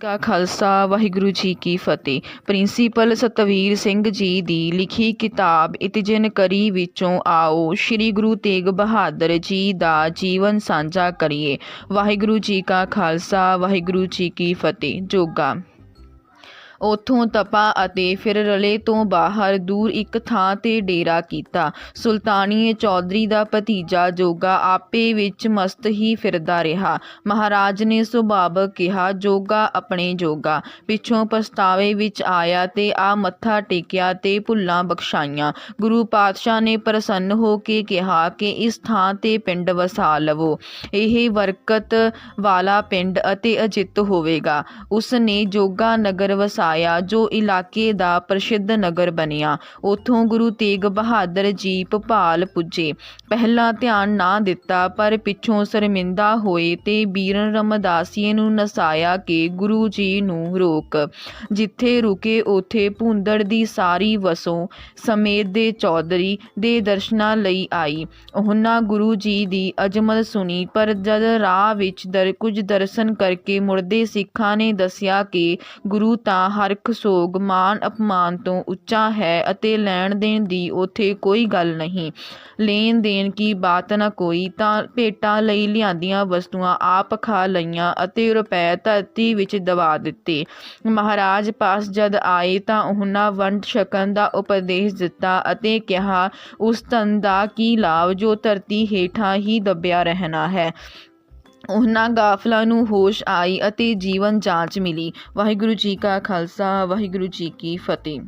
ਕਾ ਖਾਲਸਾ, ਵਾਹਿਗੁਰੂ ਜੀ ਕੀ ਫਤਿਹ। ਪ੍ਰਿੰਸੀਪਲ ਸਤਵੀਰ ਸਿੰਘ ਜੀ ਦੀ ਲਿਖੀ ਕਿਤਾਬ ਇਤਿਜਨ ਕਰੀ ਵਿੱਚੋਂ ਆਓ, ਸ੍ਰੀ ਗੁਰੂ ਤੇਗ ਬਹਾਦਰ ਜੀ ਦਾ ਜੀਵਨ ਸਾਂਝਾ ਕਰੀਏ। ਵਾਹਿਗੁਰੂ ਜੀ ਕਾ ਖਾਲਸਾ, ਵਾਹਿਗੁਰੂ ਜੀ ਕੀ ਫਤਿਹ। ਜੋਗਾ ਉੱਥੋਂ ਤਪਾ ਅਤੇ ਫਿਰ ਰਲੇ ਤੋਂ ਬਾਹਰ ਦੂਰ ਇੱਕ ਥਾਂ ਤੇ ਡੇਰਾ ਕੀਤਾ। ਸੁਲਤਾਨੀਏ ਚੌਧਰੀ ਦਾ ਭਤੀਜਾ ਜੋਗਾ ਆਪੇ ਵਿੱਚ ਮਸਤ ਹੀ ਫਿਰਦਾ ਰਿਹਾ। ਮਹਾਰਾਜ ਨੇ ਸੁਭਾਵਕ ਕਿਹਾ, ਜੋਗਾ ਆਪਣੇ ਜੋਗਾ। ਪਿੱਛੋਂ ਪਛਤਾਵੇ ਵਿੱਚ ਆਇਆ ਤੇ ਆ ਮੱਥਾ ਟੇਕਿਆ ਤੇ ਭੁੱਲਾਂ ਬਖਸ਼ਾਈਆਂ। ਗੁਰੂ ਪਾਤਸ਼ਾਹ ਨੇ ਪ੍ਰਸੰਨ ਹੋ ਕੇ ਕਿਹਾ ਕਿ ਇਸ ਥਾਂ ਤੇ ਪਿੰਡ ਵਸਾ ਲਵੋ। ਇਹ ਵਰਕਤ ਵਾਲਾ ਪਿੰਡ ਅਤੇ ਅਜਿੱਤ ਹੋਵੇਗਾ। ਉਸ ਨੇ ਜੋਗਾ ਨਗਰ ਵਸਾ ਵਸਾਇਆ ਜੋ ਇਲਾਕੇ ਦਾ ਪ੍ਰਸਿੱਧ ਨਗਰ ਬਣਿਆ। ਉਥੋਂ ਗੁਰੂ ਤੇਗ ਬਹਾਦਰ ਜੀ ਭੋਪਾਲ ਪੁੱਜੇ। ਪਹਿਲਾਂ ਧਿਆਨ ਨਾ ਦਿੱਤਾ, ਪਰ ਪਿੱਛੋਂ ਸ਼ਰਮਿੰਦਾ ਹੋਏ ਤੇ ਬੀਰਨ ਰਮਦਾਸੀਏ ਨੂੰ ਨਸਾਇਆ ਕਿ ਗੁਰੂ ਜੀ ਨੂੰ ਰੋਕ। ਜਿੱਥੇ ਰੁਕੇ, ਉਥੇ ਭੁੰਦੜ ਦੀ ਸਾਰੀ ਵਸੋਂ ਸਮੇਤ ਦੇ ਚੌਧਰੀ ਦੇ ਦਰਸ਼ਨਾਂ ਲਈ ਆਈ। ਉਹਨਾਂ ਗੁਰੂ ਜੀ ਦੀ ਅਜਮਤ ਸੁਣੀ, ਪਰ ਜਦ ਰਾਹ ਵਿੱਚ ਦਰ, ਕੁਝ ਦਰਸ਼ਨ ਕਰਕੇ ਮੁੜਦੇ ਸਿੱਖਾਂ ਨੇ ਦੱਸਿਆ ਕਿ ਗੁਰੂ ਤਾਂ ਹਰਖ ਸੋਗ ਮਾਨ ਅਪਮਾਨ ਤੋਂ ਉੱਚਾ ਹੈ ਅਤੇ ਲੈਣ ਦੇਣ ਦੀ ਉਥੇ ਕੋਈ ਗੱਲ ਨਹੀਂ। ਲੈਣ ਦੇਣ ਕੀ ਬਾਤ ਨਾ ਕੋਈ, ਤਾਂ ਭੇਟਾਂ ਲਈ ਲਿਆਂਦੀਆਂ ਵਸਤੂਆਂ ਆਪ ਖਾ ਲਈਆਂ ਅਤੇ ਰੁਪਏ ਧਰਤੀ ਵਿੱਚ ਦਬਾ ਦਿੱਤੇ। ਮਹਾਰਾਜ ਪਾਸ ਜਦ ਆਏ ਤਾਂ ਉਹਨਾਂ ਵੰਡ ਛਕਣ ਦਾ ਉਪਦੇਸ਼ ਦਿੱਤਾ ਅਤੇ ਕਿਹਾ, ਉਸ ਧਨ ਦਾ ਕੀ ਲਾਭ ਜੋ ਧਰਤੀ ਹੇਠਾਂ ਹੀ ਦੱਬਿਆ ਰਹਿਣਾ ਹੈ? ਉਹਨਾਂ ਗਾਫਲਾਂ ਨੂੰ ਹੋਸ਼ ਆਈ ਅਤੇ ਜੀਵਨ ਜਾਂਚ ਮਿਲੀ। ਵਾਹਿਗੁਰੂ ਜੀ ਕਾ ਖਾਲਸਾ, ਵਾਹਿਗੁਰੂ ਜੀ ਕੀ ਫਤਿਹ।